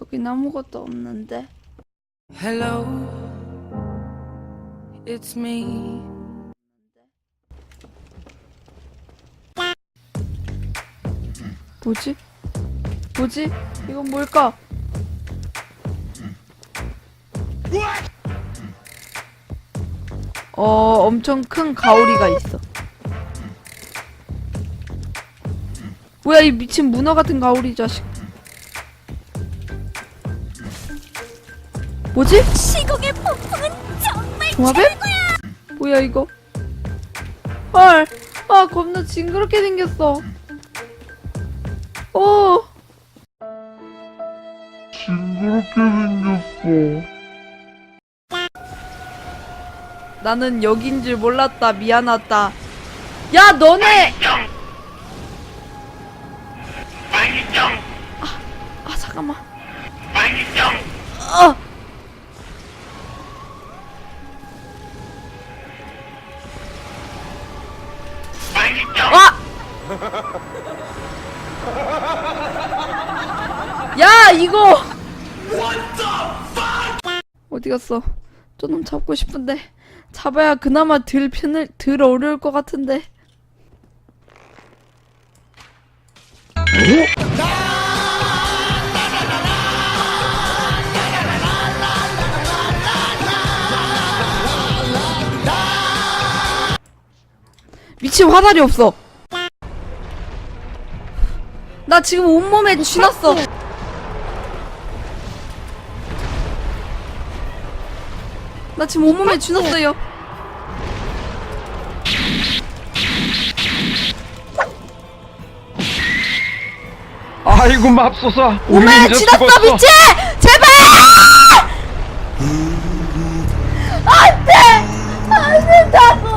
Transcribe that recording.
여긴 아무것도 없는데. Hello, it's me. 뭐지? 뭐지? 이건 뭘까? 어, 엄청 큰 가오리가 있어. 뭐야, 이 미친 문어 같은 가오리 자식. 뭐지? 시공의 폭풍은 정말 종합에? 뭐야, 이거? 헐, 아, 겁나 징그럽게 생겼어. 어. 징그럽게 생겼어. 나는 여긴 줄 몰랐다. 미안하다. 야, 너네! 아, 아 잠깐만. 어! 와! 야, 이거! 어디 갔어? 저놈 잡고 싶은데. 잡아야 그나마 덜 편을 덜 어려울 것 같은데. 미친 화살이 없어. 나 지금 온몸에 쥐났어. 나 지금 온몸에 쥐났어요. 아이고 맙소사. 몸에 우리 이제 쥐났어 죽었어. 미친! 제발! 안돼! 안 된다고!